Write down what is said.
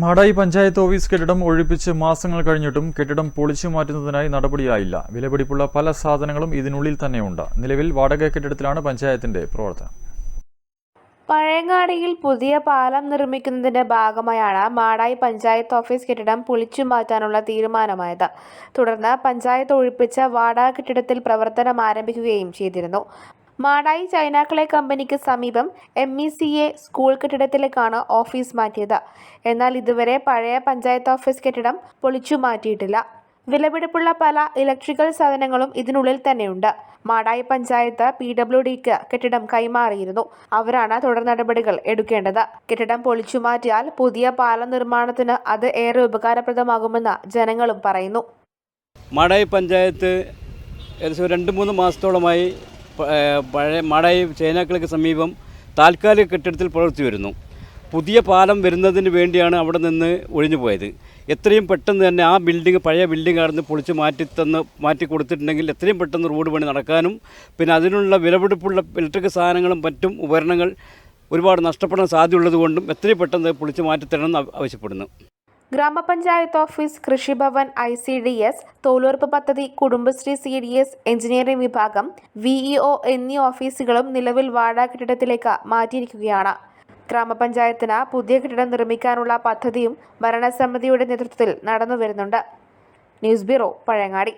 Madayi panchayat office കെട്ടിടം ഒഴിപ്പിച്ച് മാസങ്ങൾ കഴിഞ്ഞിട്ടും കെട്ടിടം പൊളിച്ചു മാറ്റുന്നതിനായി നടപടിയായില്ല. വിലപിടിപ്പുള്ള പല സാധനങ്ങളും ഇതിനുള്ളിൽ തന്നെയുണ്ട്. നിലവിൽ വാടക കെട്ടിടത്തിലാണ് പഞ്ചായത്തിന്റെ പ്രവർത്തനം. പഴയങ്ങാടിയിൽ പുതിയ പാലം നിർമ്മിക്കുന്നതിന്റെ ഭാഗമായാണ് മാടായി പഞ്ചായത്ത് ഓഫീസ് കെട്ടിടം പൊളിച്ചു മാറ്റാനുള്ള തീരുമാനമായത്. തുടർന്ന് പഞ്ചായത്ത് ഒഴിപ്പിച്ച വാടക കെട്ടിടത്തിൽ പ്രവർത്തനം ആരംഭിക്കുകയും ചെയ്തിരുന്നു. മാടായി ചൈനാക്കളെ കമ്പനിക്ക് സമീപം M E C A school കെട്ടിടത്തിലേക്കാണ് office മാറ്റിയത്. എന്നാൽ ഇതുവരെ പഴയ പഞ്ചായത്ത് ഓഫീസ് കെട്ടിടം പൊളിച്ചു മാറ്റിയിട്ടില്ല. വിലപിടിപ്പുള്ള പല ഇലക്ട്രിക്കൽ സാധനങ്ങളും ഇതിനുള്ളിൽ തന്നെയുണ്ട്. മാടായി പഞ്ചായത്ത് പി ഡബ്ല്യു ഡിക്ക് കെട്ടിടം കൈമാറിയിരുന്നു. അവരാണ് തുടർ നടപടികൾ എടുക്കേണ്ടത്. കെട്ടിടം പൊളിച്ചു മാറ്റിയാൽ പുതിയ പാലം നിർമ്മാണത്തിന് അത് ഏറെ ഉപകാരപ്രദമാകുമെന്ന് ജനങ്ങളും പറയുന്നു. മാടായി പഞ്ചായത്ത് ഏകദേശം രണ്ട് മൂന്ന് മാസത്തോളമായി പഴയ മാടായി ചേനാക്കളക്ക് സമീപം താൽക്കാലിക കെട്ടിടത്തിൽ പ്രവർത്തി വരുന്നു. പുതിയ പാലം വരുന്നതിന് വേണ്ടിയാണ് അവിടെ നിന്ന് ഒഴിഞ്ഞു പോയത്. എത്രയും പെട്ടെന്ന് തന്നെ ആ ബിൽഡിംഗ് പഴയ ബിൽഡിംഗ് ആയിരുന്നു പൊളിച്ച് മാറ്റി തന്ന് മാറ്റി കൊടുത്തിട്ടുണ്ടെങ്കിൽ എത്രയും പെട്ടെന്ന് റോഡ് പണി നടക്കാനും പിന്നെ അതിനുള്ള വിലപിടിപ്പുള്ള ഇലക്ട്രിക് സാധനങ്ങളും മറ്റും ഉപകരണങ്ങൾ ഒരുപാട് നഷ്ടപ്പെടാൻ സാധ്യതയുള്ളത് കൊണ്ടും എത്രയും പെട്ടെന്ന് പൊളിച്ച് മാറ്റിത്തരണം എന്ന് ആവശ്യപ്പെടുന്നു. ഗ്രാമപഞ്ചായത്ത് office Krishibhavan I C D S തൊഴിലുറപ്പ് പദ്ധതി Kudumbashree C D S engineering വിഭാഗം വിഇഒ എന്നീ ഓഫീസുകളും നിലവിൽ വാടക കെട്ടിടത്തിലേക്ക് മാറ്റിയിരിക്കുകയാണ്. ഗ്രാമപഞ്ചായത്തിന് പുതിയ കെട്ടിടം നിർമ്മിക്കാനുള്ള പദ്ധതിയും ഭരണസമിതിയുടെ നേതൃത്വത്തിൽ നടന്നു വരുന്നുണ്ട് ന്യൂസ് ബ്യൂറോ പഴയങ്ങാടി.